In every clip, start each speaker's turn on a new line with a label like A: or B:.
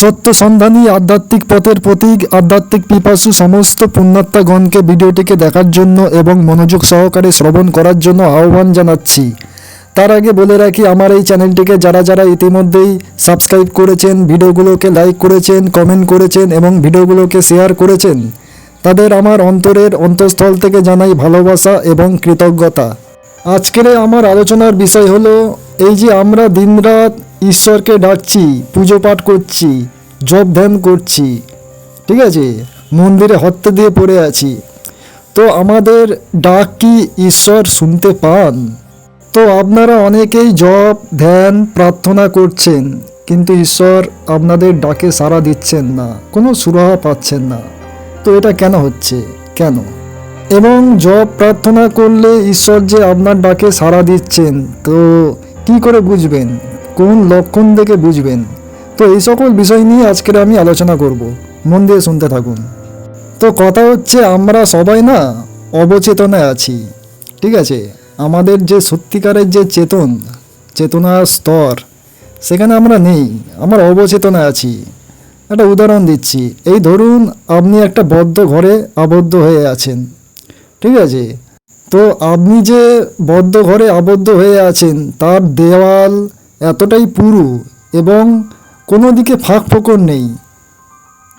A: সত্য সন্ধানী আধ্যাত্মিক পথের প্রতীক, আধ্যাত্মিক পিপাসু সমস্ত পুণ্যাত্মাগণকে ভিডিওটিকে দেখার জন্য এবং মনোযোগ সহকারে শ্রবণ করার জন্য আহ্বান জানাচ্ছি। তার আগে বলে রাখি, আমার এই চ্যানেলটিকে যারা যারা ইতিমধ্যেই সাবস্ক্রাইব করেছেন, ভিডিওগুলোকে লাইক করেছেন, কমেন্ট করেছেন এবং ভিডিওগুলোকে শেয়ার করেছেন, তাদের আমার অন্তরের অন্তঃস্থল থেকে জানাই ভালোবাসা এবং কৃতজ্ঞতা। আজকের আমার আলোচনার বিষয় হলো, এই যে আমরা দিনরাত ঈশ্বরকে ডাকছি পুজো পাঠ করছি, জপ ধ্যান করছি, ঠিক আছে? মন্দিরে হত্যা দিয়ে পড়ে আছি। তো আমাদের ডাক কি ঈশ্বর শুনতে পান? তো আপনারা অনেকেই জপ, ধ্যান, প্রার্থনা করছেন, কিন্তু ঈশ্বর আপনাদের ডাকে সাড়া দিচ্ছেন না, কোনো সুরাহা পাচ্ছেন না। তো এটা কেন হচ্ছে? কেন? এবং জব প্রার্থনা করলে ঈশ্বর যে আপনার ডাকে সাড়া দিচ্ছেন, তো কি করে বুঝবেন? কোন লক্ষণ দেখে বুঝবেন? তো এই সকল বিষয় নিয়ে আজকের আমি আলোচনা করব। মন দিয়ে শুনতে থাকুন। তো কথা হচ্ছে আমরা সবাই না অবচেতনায় আছি। ঠিক আছে? আমাদের যে সত্যিকারের যে চেতন, চেতনার স্তর, সেখানে আমরা নেই, আমরা অবচেতনায় আছি। একটা উদাহরণ দিচ্ছি। এই ধরুন আপনি একটা বদ্ধ ঘরে আবদ্ধ হয়ে আছেন। ঠিক আছে? তো আপনি যে বদ্ধ ঘরে আবদ্ধ হয়ে আছেন, তার দেওয়াল এতটাই পুরু এবং কোনো দিকে ফাঁক ফোকর নেই।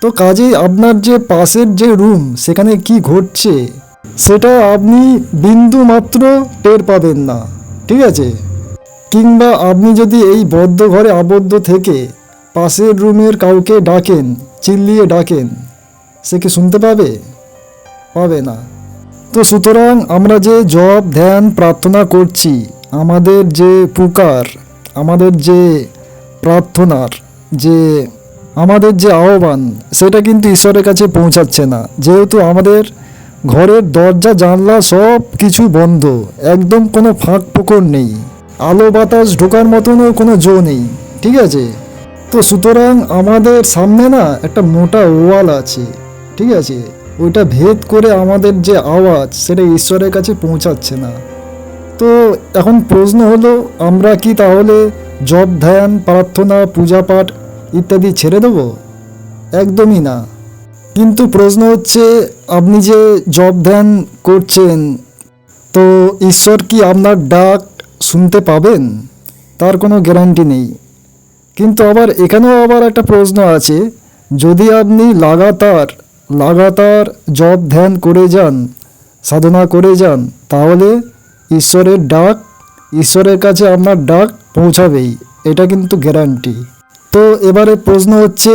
A: তো কাজেই আপনার যে পাশের যে রুম, সেখানে কি ঘটছে, সেটা আপনি বিন্দু মাত্র টের পাবেন না, ঠিক আছে? কিংবা আপনি যদি এই বদ্ধ ঘরে আবদ্ধ থেকে পাশের রুমের কাউকে ডাকেন, চিল্লিয়ে ডাকেন, সে কি শুনতে পাবে? পাবে না। তো সুতরাং আমরা যে জপ ধ্যান, প্রার্থনা করছি, আমাদের যে পুকার আমাদের যে প্রার্থনার যে আমাদের যে আহ্বান, সেটা কিন্তু ঈশ্বরের কাছে পৌঁছাচ্ছে না। যেহেতু আমাদের ঘরের দরজা, জানলা সব কিছু বন্ধ, একদম কোনো ফাঁক পোকর নেই। আলো বাতাস ঢোকার মতনও কোনো জো নেই, ঠিক আছে? তো সুতরাং আমাদের সামনে না একটা মোটা ওয়াল আছে, ঠিক আছে? ওইটা ভেদ করে আমাদের যে আওয়াজ, সেটা ঈশ্বরের কাছে পৌঁছাচ্ছে না। তো এখন প্রশ্ন হলো, আমরা কি তাহলে জপ, ধ্যান, প্রার্থনা, পূজা পাঠ ইত্যাদি ছেড়ে দেব? একদমই না। কিন্তু প্রশ্ন হচ্ছে, আপনি যে জপ, ধ্যান করছেন, তো ঈশ্বর কি আপনার ডাক শুনতে পাবেন? তার কোনো গ্যারান্টি নেই। কিন্তু আবার এখানেও আবার একটা প্রশ্ন আছে, যদি আপনি লাগাতার লাগাতার জপ, ধ্যান করে যান, সাধনা করে যান, তাহলে ঈশ্বরের ডাক, ঈশ্বরের কাছে আপনার ডাক পৌঁছাবেই। এটা কিন্তু গ্যারান্টি তো এবারে প্রশ্ন হচ্ছে,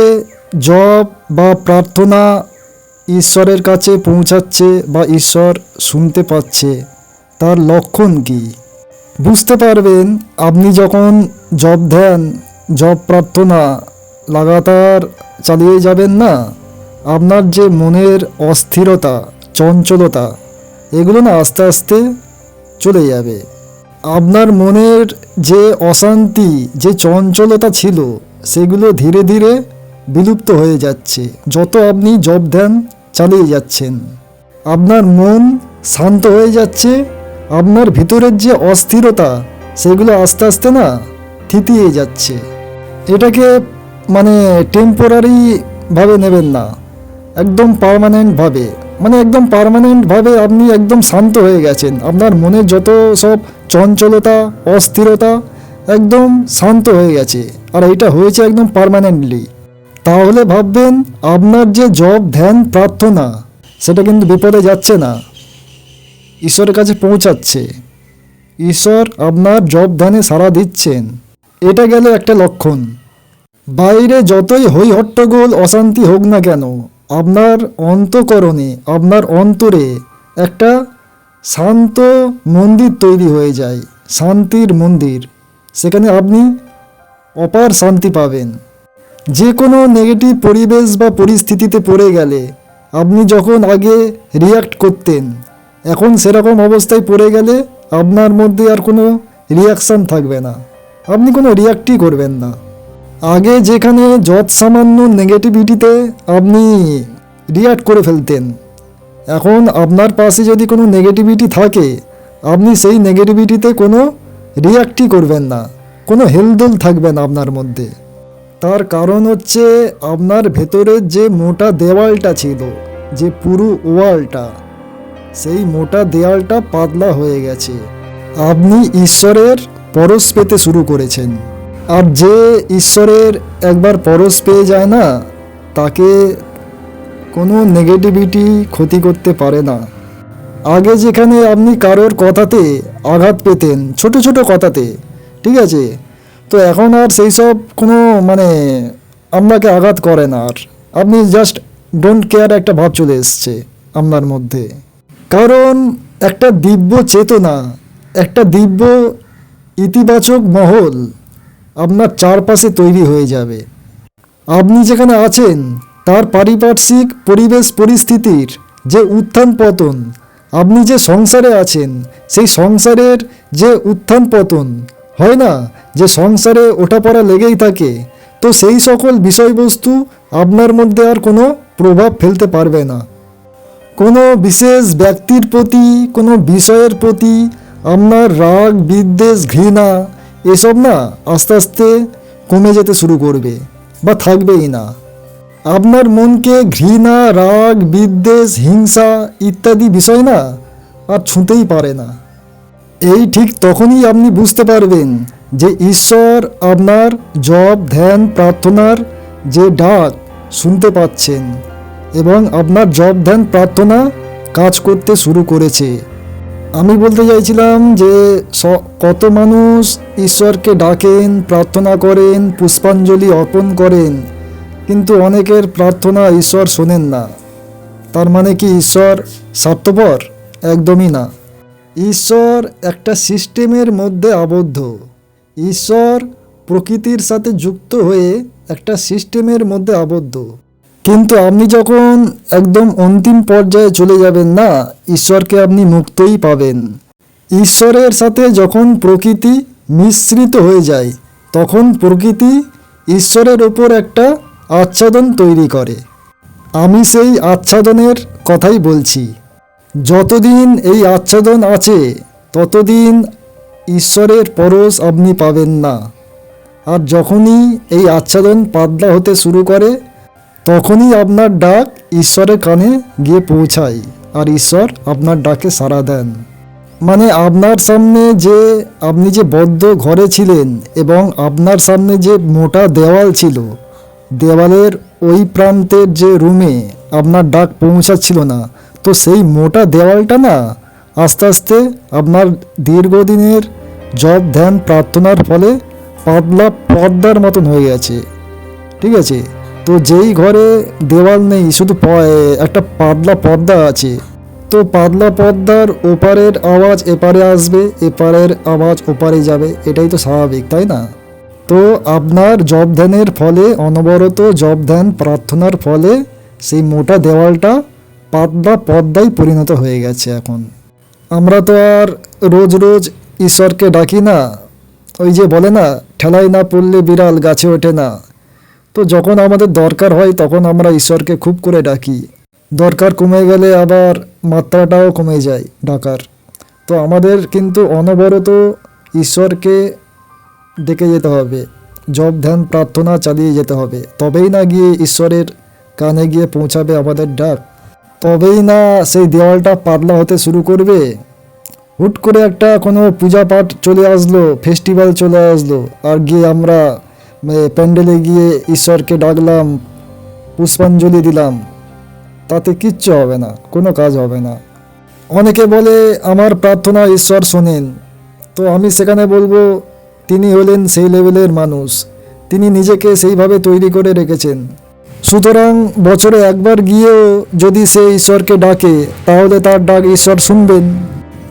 A: জপ বা প্রার্থনা ঈশ্বরের কাছে পৌঁছাচ্ছে বা ঈশ্বর শুনতে পাচ্ছে, তার লক্ষণ কী? বুঝতে পারবেন, আপনি যখন জব ধ্যান জব প্রার্থনা লাগাতার চালিয়ে যাবেন না, আপনার যে মনের অস্থিরতা, চঞ্চলতা, এগুলো না আস্তে আস্তে চলে যাবে। আপনার মনের যে অশান্তি, যে চঞ্চলতা ছিল, সেগুলো ধীরে ধীরে বিলুপ্ত হয়ে যাচ্ছে। যত আপনি জব ধ্যান চালিয়ে যাচ্ছেন, আপনার মন শান্ত হয়ে যাচ্ছে, আপনার ভিতরের যে অস্থিরতা, সেগুলো আস্তে আস্তে না থিতিয়ে যাচ্ছে। এটাকে মানে টেম্পোরারিভাবে নেবেন না, একদম পার্মানেন্টভাবে মানে একদম পারমানেন্টভাবে আপনি একদম শান্ত হয়ে গেছেন। আপনার মনে যত সব চঞ্চলতা, অস্থিরতা একদম শান্ত হয়ে গেছে। আর এটা হয়েছে একদম পার্মানেন্টলি তাহলে ভাববেন, আপনার যে জব ধ্যান প্রার্থনা, সেটা কিন্তু বিপদে যাচ্ছে না। ঈশ্বরের কাছে পৌঁছাচ্ছে। ঈশ্বর আপনার জব ধ্যানে সাড়া দিচ্ছেন। এটা গেল একটা লক্ষণ। বাইরে যতই হই হট্টগোল অশান্তি হোক না কেন আপনার অন্তকরণে, আপনার অন্তরে একটা শান্ত মন্দির তৈরি হয়ে যায়, শান্তির মন্দির। সেখানে আপনি অপার শান্তি পাবেন। যে কোনো নেগেটিভ পরিবেশ বা পরিস্থিতিতে পড়ে গেলে আপনি যখন আগে রিয়াক্ট করতেন, এখন সেরকম অবস্থায় পড়ে গেলে আপনার মধ্যে আর কোনো রিয়াকশান থাকবে না। আপনি কোনো রিয়াক্টই করবেন না। আগে যেখানে যৎ সামান্য নেগেটিভিটিতে আপনি রিয়াক্ট করে ফেলতেন, এখন আপনার পাশে যদি কোনো নেগেটিভিটি থাকে, আপনি সেই নেগেটিভিটিতে কোনো রিয়াক্টই করবেন না, কোনো হেলদোল থাকবে না আপনার মধ্যে। তার কারণ হচ্ছে আপনার ভেতরের যে মোটা দেওয়ালটা ছিল, যে পুরো ওয়ালটা, সেই মোটা দেওয়ালটা পাতলা হয়ে গেছে। আপনি ঈশ্বরের পরশ পেতে শুরু করেছেন। আর যে ঈশ্বরের একবার পরশ পেয়ে যায় না, তাকে কোনো নেগেটিভিটি ক্ষতি করতে পারে না। আগে যেখানে আপনি কারোর কথাতে আঘাত পেতেন, ছোট ছোট কথাতে, ঠিক আছে? তো এখন আর সেই সব কোনো মানে আপনাকে আঘাত করে না। আর আপনি জাস্ট ডোন্ট কেয়ার একটা ভাব চলে এসছে আপনার মধ্যে। কারণ একটা দিব্য চেতনা, একটা দিব্য ইতিবাচক মহল আপনার চারপাশে তৈরি হয়ে যাবে। আপনি যেখানে আছেন, তার পারিপার্শ্বিক পরিবেশ পরিস্থিতির যে উত্থান পতন, আপনি যে সংসারে আছেন, সেই সংসারের যে উত্থান পতন, হয় না? যে সংসারে ওঠাপড়া লেগেই থাকে, তো সেই সকল বিষয়বস্তু আপনার মধ্যে আর কোনো প্রভাব ফেলতে পারবে না। কোনো বিশেষ ব্যক্তির প্রতি, কোনো বিষয়ের প্রতি আপনার রাগ, বিদ্বেষ, ঘৃণা এসব না আস্তে আস্তে কমে যেতে শুরু করবে বা থাকবেই না। আপনার মনকে ঘৃণা, রাগ, বিদ্বেষ, হিংসা ইত্যাদি বিষয় না আর ছুঁতেই পারে না। এই ঠিক তখনই আপনি বুঝতে পারবেন যে ঈশ্বর আপনার জপ, ধ্যান, প্রার্থনার যে ডাক শুনতে পাচ্ছেন এবং আপনার জব ধ্যান, প্রার্থনা কাজ করতে শুরু করেছে। আমি বলতে চাইছিলাম যে কত মানুষ ঈশ্বরকে ডাকেন, প্রার্থনা করেন, পুষ্পাঞ্জলি অর্পণ করেন, কিন্তু অনেকের প্রার্থনা ঈশ্বর শোনেন না। তার মানে কি ঈশ্বর স্বার্থপর? একদমই না। ঈশ্বর একটা সিস্টেমের মধ্যে আবদ্ধ। ঈশ্বর প্রকৃতির সাথে যুক্ত হয়ে একটা সিস্টেমের মধ্যে আবদ্ধ। কিন্তু আপনি যখন একদম অন্তিম পর্যায়ে চলে যাবেন না, ঈশ্বরকে আপনি মুক্তই পাবেন। ঈশ্বরের সাথে যখন প্রকৃতি মিশ্রিত হয়ে যায়, তখন প্রকৃতি ঈশ্বরের ওপর একটা আচ্ছাদন তৈরি করে। আমি সেই আচ্ছাদনের কথাই বলছি। যতদিন এই আচ্ছাদন আছে, ততদিন ঈশ্বরের পরশ আপনি পাবেন না। আর যখনই এই আচ্ছাদন পাতলা হতে শুরু করে তখনই আপনার ডাক ঈশ্বরের কানে গিয়ে পৌঁছায় আর ঈশ্বর আপনার ডাকে সাড়া দেন। মানে আপনার সামনে যে আপনি যে বদ্ধ ঘরে ছিলেন এবং আপনার সামনে যে মোটা দেওয়াল ছিল, দেওয়ালের ওই প্রান্তের যে রুমে আপনার ডাক পৌঁছাচ্ছিল না, তো সেই মোটা দেওয়ালটা না আস্তে আস্তে আপনার দীর্ঘদিনের জব ধ্যান প্রার্থনার ফলে পাতলা পর্দার মতন হয়ে গেছে। ঠিক আছে? তো যেই ঘরে দেওয়াল নেই, শুধু একটা পাতলা পর্দা আছে। তো পাতলা পর্দার ওপারের আওয়াজ এপারে আসবে, এপারের আওয়াজ ওপারে যাবে, এটাই তো স্বাভাবিক, তাই না? তো আপনার জব ধ্যানের ফলে, অনবরত জব ধ্যান প্রার্থনার ফলে, সেই মোটা দেওয়ালটা পাতলা পর্দায় পরিণত হয়ে গেছে এখন। আমরা তো আর রোজ রোজ ঈশ্বরকে ডাকি না। ওই যে বলে না, ঠেলায় না পড়লে বিড়াল গাছে ওঠে না। তো যখন আমাদের দরকার হয়, তখন আমরা ঈশ্বরকে খুব করে ডাকি। দরকার কমে গেলে আবার মাত্রাটাও কমে যায় ডাকার। তো আমাদের কিন্তু অনবরত ঈশ্বরকে ডেকে যেতে হবে জব ধ্যান, প্রার্থনা চালিয়ে যেতে হবে। তবেই না গিয়ে ঈশ্বরের কানে গিয়ে পৌঁছাবে আমাদের ডাক। তবেই না সেই দেওয়ালটা পাতলা হতে শুরু করবে। হুট করে একটা কোনো পূজা পাঠ চলে আসলো ফেস্টিভ্যাল চলে আসলো, আর গিয়ে আমরা প্যান্ডেলে গিয়ে ঈশ্বরকে ডাকলাম, পুষ্পাঞ্জলি দিলাম। তাতে কিচ্ছু হবে না, কোনো কাজ হবে না। অনেকে বলে, আমার প্রার্থনা ঈশ্বর শোনেন। তো আমি সেখানে বলব, তিনি হলেন সেই লেভেলের মানুষ। তিনি নিজেকে সেইভাবে তৈরি করে রেখেছেন। সুতরাং বছরে একবার গিয়েও যদি সে ঈশ্বরকে ডাকে, তাহলে তার ডাক ঈশ্বর শুনবেন।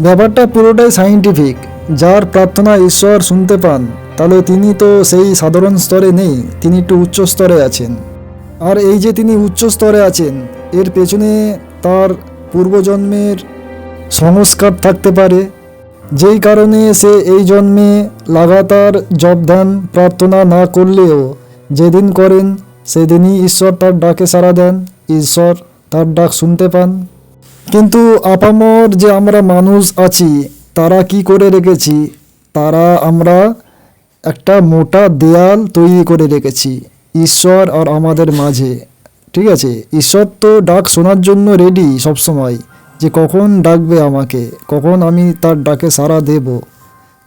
A: ব্যাপারটা পুরোটাই সাইন্টিফিক। যার প্রার্থনা ঈশ্বর শুনতে পান তাহলে তিনি তো সেই সাধারণ স্তরে নেই, তিনি একটু উচ্চ স্তরে আছেন। আর এই যে তিনি উচ্চ স্তরে আছেন, এর পেছনে তার পূর্বজন্মের সংস্কার থাকতে পারে। যেই কারণে সে এই জন্মে লাগাতার জব ধ্যান প্রার্থনা না করলেও যেদিন করেন, সেদিনই ঈশ্বর তার ডাকে সাড়া দেন, ঈশ্বর তার ডাক শুনতে পান। কিন্তু আপামর যে আমরা মানুষ আছি, তারা কি করে রেখেছি? তারা আমরা একটা মোটা দেয়াল তৈরি করে রেখেছি, ঈশ্বর আর আমাদের মাঝে। ঠিক আছে? ঈশ্বর তো ডাক শোনার জন্য রেডি সবসময়, যে কখন ডাকবে আমাকে, কখন আমি তার ডাকে সাড়া দেব।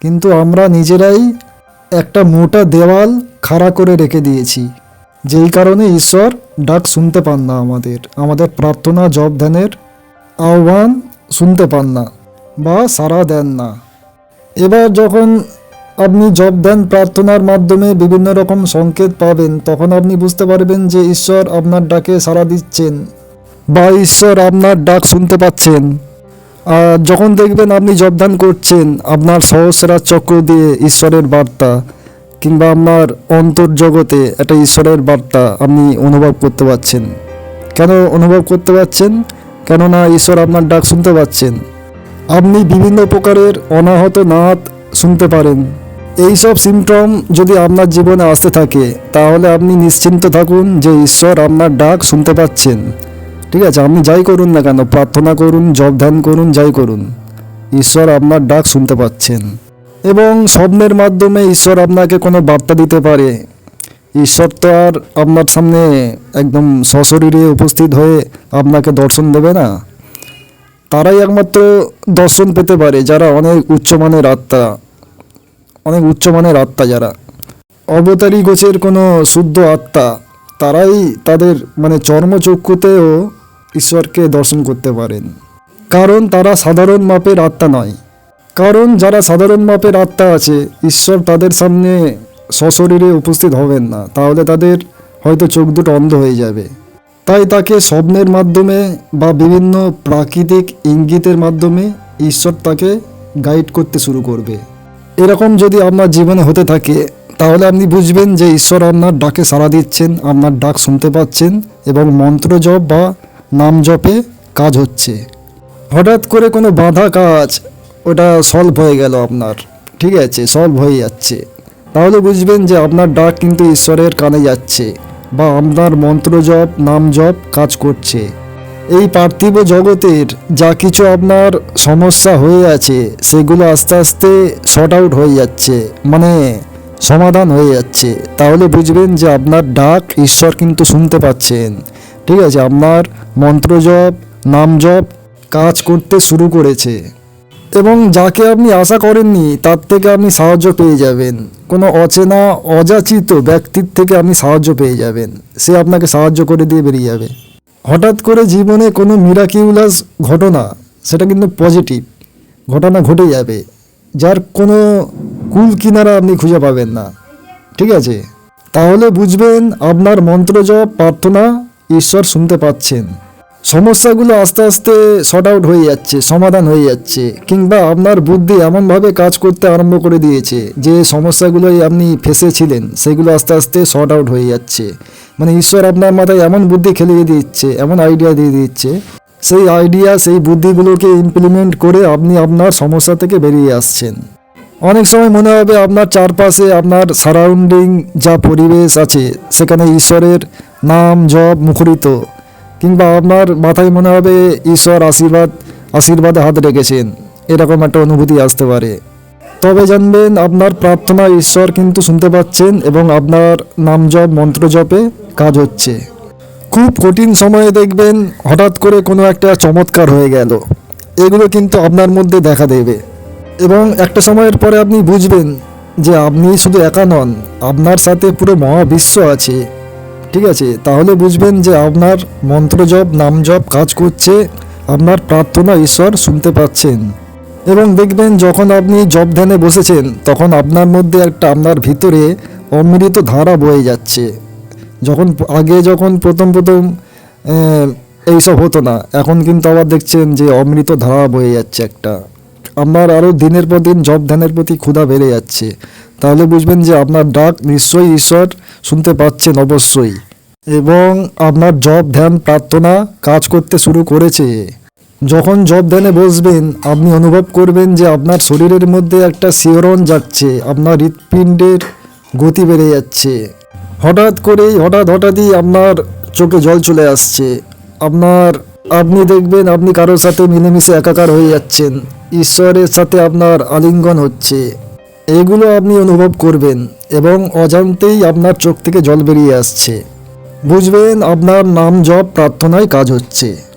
A: কিন্তু আমরা নিজেরাই একটা মোটা দেওয়াল খাড়া করে রেখে দিয়েছি। যেই কারণে ঈশ্বর ডাক শুনতে পান না আমাদের আমাদের প্রার্থনা জব ধ্যানের আহ্বান শুনতে পান না বা সাড়া দেন না। এবার যখন আপনি জব দেন প্রার্থনার মাধ্যমে বিভিন্ন রকম সংকেত পাবেন। তখন আপনি বুঝতে পারবেন যে ঈশ্বর আপনার ডাকে সাড়া দিচ্ছেন বা ঈশ্বর আপনার ডাক শুনতে পাচ্ছেন। আর যখন দেখবেন আপনি জবদান করছেন, আপনার সহস্রা চক্র দিয়ে ঈশ্বরের বার্তা কিংবা আপনার অন্তর্জগতে একটা ঈশ্বরের বার্তা আপনি অনুভব করতে পারছেন কেন অনুভব করতে পারছেন কেননা ঈশ্বর আপনার ডাক শুনতে পাচ্ছেন। আপনি বিভিন্ন প্রকারের অনাহত নাদ শুনতে পারেন। এই সব সিমটম যদি আপনার জীবনে আসতে থাকে, তাহলে আপনি নিশ্চিন্ত থাকুন যে ঈশ্বর আপনার ডাক শুনতে পাচ্ছেন। ঠিক আছে, আপনি যাই করুন না কেন, প্রার্থনা করুন জব ধ্যান করুন, যাই করুন, ঈশ্বর আপনার ডাক শুনতে পাচ্ছেন। এবং স্বপ্নের মাধ্যমে ঈশ্বর আপনাকে কোনো বার্তা দিতে পারে। ঈশ্বর তো আর আপনার সামনে একদম সশরীরে উপস্থিত হয়ে আপনাকে দর্শন দেবে না। তারাই একমাত্র দর্শন পেতে পারে, যারা অনেক উচ্চমানের আত্মা। অনেক উচ্চমানের আত্মা যারা। অবতারী গোছের কোনো শুদ্ধ আত্মা, তারাই তাদের মানে চর্মচক্ষুতেও ঈশ্বরকে দর্শন করতে পারেন। কারণ তারা সাধারণ মাপের আত্মা নয়। কারণ যারা সাধারণ মাপের আত্মা আছে, ঈশ্বর তাদের সামনে সশরীরে উপস্থিত হবেন না। তাহলে তাদের হয়তো চোখ দুটো অন্ধ হয়ে যাবে। তাই তাকে স্বপ্নের মাধ্যমে বা বিভিন্ন প্রাকৃতিক ইঙ্গিতের মাধ্যমে ঈশ্বর তাকে গাইড করতে শুরু করবে। এরকম যদি আপনার জীবনে হতে থাকে, তাহলে আপনি বুঝবেন যে ঈশ্বর আপনার ডাকে সাড়া দিচ্ছেন, আপনার ডাক শুনতে পাচ্ছেন এবং মন্ত্র জপ বা নাম জপে কাজ হচ্ছে। হঠাৎ করে কোনো বাধা কাজ, ওটা সলভ হয়ে গেল আপনার। ঠিক আছে সলভ হয়ে যাচ্ছে। তাহলে বুঝবেন যে আপনার ডাক কিন্তু ঈশ্বরের কানে যাচ্ছে বা আপনার মন্ত্র জপ, নাম জপ কাজ করছে। এই পার্থিব জগতের যা কিছু আপনার সমস্যা হয়ে আছে, সেগুলো আস্তে আস্তে শর্ট আউট হয়ে যাচ্ছে মানে সমাধান হয়ে যাচ্ছে। তাহলে বুঝবেন যে আপনার ডাক ঈশ্বর কিন্তু শুনতে পাচ্ছেন। ঠিক আছে, আপনার মন্ত্র জপ, নাম জপ কাজ করতে শুরু করেছে। এবং যাকে আপনি আশা করেননি, তার থেকে আপনি সাহায্য পেয়ে যাবেন। কোনো অচেনা, অযাচিত ব্যক্তির থেকে আপনি সাহায্য পেয়ে যাবেন। সে আপনাকে সাহায্য করে দিয়ে বেরিয়ে যাবে। হঠাৎ করে জীবনে কোনো মিরাকিউলাস ঘটনা, সেটা কিন্তু পজিটিভ ঘটনা ঘটে যাবে, যার কোনো কুল কিনারা আপনি খুঁজে পাবেন না। ঠিক আছে? তাহলে বুঝবেন আপনার মন্ত্র জপ, প্রার্থনা ঈশ্বর শুনতে পাচ্ছেন। সমস্যাগুলো আস্তে আস্তে শর্ট আউট হয়ে যাচ্ছে, সমাধান হয়ে যাচ্ছে, কিংবা আপনার বুদ্ধি এমনভাবে কাজ করতে আরম্ভ করে দিয়েছে যে সমস্যাগুলোই আপনি ফেসেছিলেন, সেগুলো আস্তে আস্তে শর্ট আউট হয়ে যাচ্ছে। মানে ঈশ্বর আপনার মাথায় এমন বুদ্ধি খেলিয়ে দিচ্ছে, এমন আইডিয়া দিয়ে দিচ্ছে, সেই আইডিয়া সেই বুদ্ধিগুলোকে ইমপ্লিমেন্ট করে আপনি আপনার সমস্যা থেকে বেরিয়ে আসছেন। অনেক সময় মনে হবে আপনার চারপাশে আপনার সারাউন্ডিং যা পরিবেশ আছে, সেখানে ঈশ্বরের নাম, জপ, মুখরিত, কিংবা আপনার মাথায় মনে হবে ঈশ্বর আশীর্বাদ, আশীর্বাদে হাত রেখেছেন, এরকম একটা অনুভূতি আসতে পারে। তবে জানবেন, আপনার প্রার্থনা ঈশ্বর কিন্তু শুনতে পাচ্ছেন এবং আপনার নাম জপ, মন্ত্র জপে কাজ হচ্ছে। খুব কঠিন সময়ে দেখবেন হঠাৎ করে কোনো একটা চমৎকার হয়ে গেল। এগুলো কিন্তু আপনার মধ্যে দেখা দেবে। এবং একটা সময়ের পরে আপনি বুঝবেন যে আপনি শুধু একা নন, আপনার সাথে পুরো মহাবিশ্ব আছে। ঠিক আছে? তাহলে বুঝবেন যে আপনার মন্ত্র জপ, নাম জপ কাজ করছে, আপনার প্রার্থনা ঈশ্বর শুনতে পাচ্ছেন। এবং দেখবেন যখন আপনি জব ধ্যানে বসেছেন, তখন আপনার মধ্যে একটা আপনার ভিতরে অমৃত ধারা বয়ে যাচ্ছে। যখন আগে যখন প্রথম প্রথম এইসব হতো না, এখন কিন্তু আবার দেখছেন যে অমৃত ধারা বয়ে যাচ্ছে একটা। আপনার আরও দিনের পর দিন জব ধ্যানের প্রতি ক্ষুধা বেড়ে যাচ্ছে। তাহলে বুঝবেন যে আপনার ডাক নিশ্চয়ই ঈশ্বর শুনতে পাচ্ছেন অবশ্যই। এবং আপনার জব ধ্যান প্রার্থনা কাজ করতে শুরু করেছে। যখন জব ধ্যানে বসবেন, আপনি অনুভব করবেন যে আপনার শরীরের মধ্যে একটা শিহরণ যাচ্ছে, আপনার হৃৎপিণ্ডের গতি বেড়ে যাচ্ছে। হঠাৎ করেই, হঠাৎ হঠাৎই আপনার চোখে জল চলে আসছে। আপনার, আপনি দেখবেন আপনি কারোর সাথে মিলেমিশে একাকার হয়ে যাচ্ছেন। ঈশ্বরের সাথে আপনার আলিঙ্গন হচ্ছে। এইগুলো আপনি অনুভব করবেন এবং অজান্তেই আপনার চোখ থেকে জল বেরিয়ে আসছে। বুঝবেন, আপনার নাম জপ প্রার্থনায় কাজ হচ্ছে।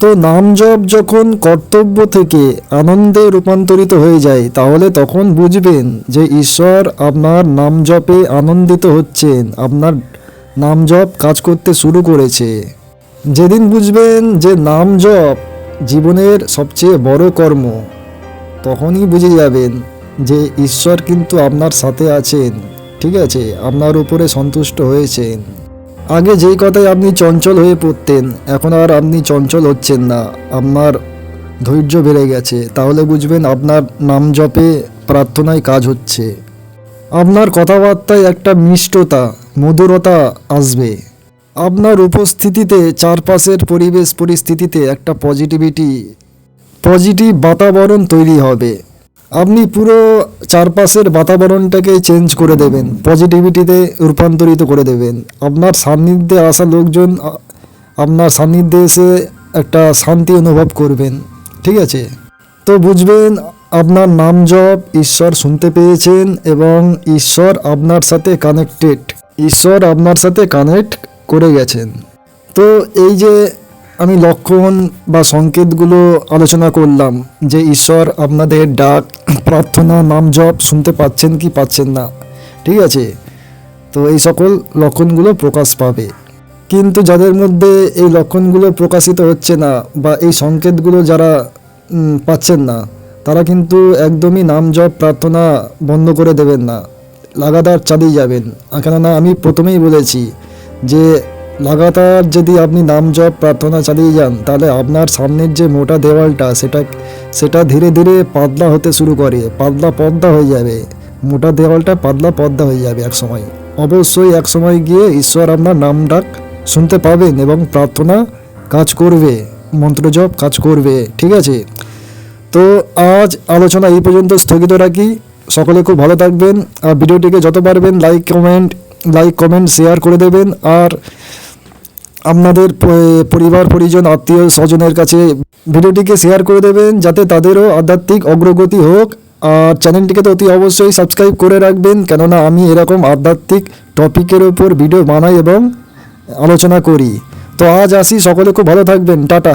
A: তো নাম জপ যখন কর্তব্য থেকে আনন্দে রূপান্তরিত হয়ে যায়, তাহলে তখন বুঝবেন যে ঈশ্বর আপনার নাম জপে আনন্দিত হচ্ছেন, আপনার নাম জপ কাজ করতে শুরু করেছে। যেদিন বুঝবেন যে নাম জপ জীবনের সবচেয়ে বড় কর্ম, তখনই বুঝে যাবেন যে ঈশ্বর কিন্তু আপনার সাথে আছেন, ঠিক আছে? আপনার উপরে সন্তুষ্ট হয়েছেন। আগে যেই কথায় আপনি চঞ্চল হয়ে পড়তেন, এখন আর আপনি চঞ্চল হচ্ছেন না। আমার ধৈর্য বেড়ে গেছে। তাহলে বুঝবেন আপনার নাম জপে প্রার্থনায় কাজ হচ্ছে। আপনার কথাবার্তায় একটা মিষ্টতা, মধুরতা আসবে। আপনার উপস্থিতিতে, চারপাশের পরিবেশ পরিস্থিতিতে একটা পজিটিভিটি পজিটিভ বাতাবরণ তৈরি হবে। আপনি পুরো চারপাশের বাতাবরণটাকে চেঞ্জ করে দেবেন পজিটিভিটিতে রূপান্তরিত করে দেবেন। আপনার সান্নিধ্যে আসা লোকজন আপনার সান্নিধ্যে এসে একটা শান্তি অনুভব করবেন, ঠিক আছে? তো বুঝবেন, আপনার নাম জপ ঈশ্বর শুনতে পেয়েছেন এবং ঈশ্বর আপনার সাথে কানেক্টেড ঈশ্বর আপনার সাথে কানেক্ট করে গেছেন। তো এই যে আমি লক্ষণ বা সংকেতগুলো আলোচনা করলাম যে ঈশ্বর আপনাদের ডাক, প্রার্থনা, নাম জপ শুনতে পাচ্ছেন কি পাচ্ছেন না। ঠিক আছে? তো এই সকল লক্ষণগুলো প্রকাশ পাবে। কিন্তু যাদের মধ্যে এই লক্ষণগুলো প্রকাশিত হচ্ছে না বা এই সংকেতগুলো যারা পাচ্ছেন না, তারা কিন্তু একদমই নাম জপ, প্রার্থনা বন্ধ করে দেবেন না। লাগাতার চালিয়ে যাবেন। কেননা আমি প্রথমেই বলেছি যে লাগাতার যদি আপনি নাম জপ প্রার্থনা চালিয়ে যান, তাহলে আপনার সামনের যে মোটা দেওয়ালটা, সেটা সেটা ধীরে ধীরে পাতলা হতে শুরু করে, পাতলা পর্দা হয়ে যাবে। মোটা দেওয়ালটা পাতলা পর্দা হয়ে যাবে এক সময় অবশ্যই এক সময় গিয়ে ঈশ্বর আপনার নাম ডাক, শুনতে পাবেন এবং প্রার্থনা কাজ করবে মন্ত্রজপ কাজ করবে, ঠিক আছে? তো আজ আলোচনা এই পর্যন্ত স্থগিত রাখি। সকলে খুব ভালো থাকবেন। আর ভিডিওটিকে যত পারবেন like comment like comment share করে দেবেন। আর আপনাদের পরিবার, পরিজন, আত্মীয়, স্বজনের কাছে ভিডিওটিকে শেয়ার করে দেবেন যাতে তাদেরও আধ্যাত্মিক অগ্রগতি হোক। আর চ্যানেলটিকে তো অতি অবশ্যই সাবস্ক্রাইব করে রাখবেন, কেননা আমি এরকম আধ্যাত্মিক টপিকের ওপর ভিডিও বানাই এবং আলোচনা করি। তো আজ আসি, সকলে খুব ভালো থাকবেন। টাটা।